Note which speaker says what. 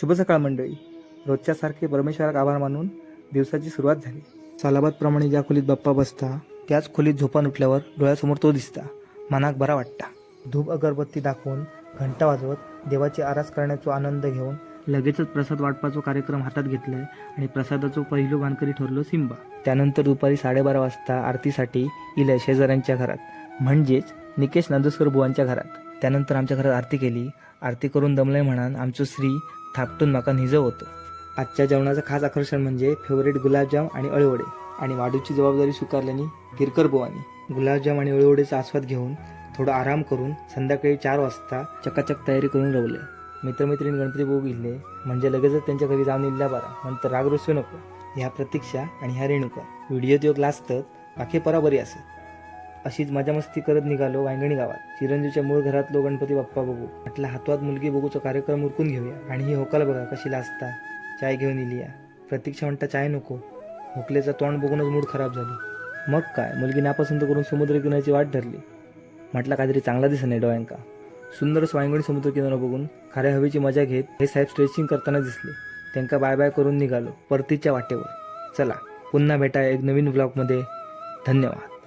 Speaker 1: शुभ सकाळ मंडळी रोजच्यासारखे परमेश्वराक आभार मानून दिवसाची सुरुवात झाली. सालाबादप्रमाणे ज्या खोलीत बाप्पा बसता त्याच खोलीत झोपान उठल्यावर डोळ्यासमोर तो दिसता. मनाक बरा वाटता. धूप अगरबत्ती दाखवून घंटा वाजवत देवाची आरास करण्याचा आनंद घेऊन लगेचच प्रसाद वाटपाचो कार्यक्रम हातात घेतलाय आणि प्रसादाचो पहिलो वानकरी ठरलो सिंबा. त्यानंतर दुपारी साडेबारा वाजता आरतीसाठी इलय शेजाऱ्यांच्या घरात. म्हणजेच निकेश नांदुसकर बुवांच्या घरात. त्यानंतर आमच्या घरात आरती केली. आरती करून दमलंय म्हणान आमचं श्री थापटून माका निजव आजच्या जेवणाचं खास आकर्षण म्हणजे फेवरेट गुलाबजाम आणि अळवडे. आणि वाढूची जबाबदारी स्वीकारल्याने गिरकर बुवानी. गुलाबजाम आणि अळवडेचा आस्वाद घेऊन थोडा आराम करून संध्याकाळी चार वाजता चकाचक तयारी करून रवले. मित्रमैत्रिणी गणपती बघू गेले म्हणजे लगेचच त्यांच्या घरी जाऊन इल्ल्या बरा. नंतर राग रुसू नको. ह्या प्रतीक्षा आणि ह्या रेणुका. व्हिडिओ योग लाजतात. बाकी बरी असत. अशीच मजा मस्ती करत निघालो वांगणी गावात. चिरंजीवच्या मूळ घरातलो गणपती बाप्पा बघू. म्हटलं हातवात मुलगी बघूचा कार्यक्रम उरकून घेऊया. आणि ही होकाला बघा कशी लाजता. चाय घेऊन इली या. प्रतीक्षा म्हणता चाय नको. होकलेचा तोंड बघूनच मूड खराब झाली. मग काय? मुलगी नापसंत करून समुद्रकिनाऱ्याची वाट धरली. म्हटलं काहीतरी चांगला दिसत नाही डोळ्यांका. सुंदर वांगणी समुद्रकिनारा बघून खऱ्या हवेची मजा घेत हे साहेब स्ट्रेचिंग करताना दिसले. त्यांका बाय बाय करून निघालो परतीच्या वाटेवर. चला पुन्हा भेटा एक नवीन ब्लॉगमध्ये धन्यवाद.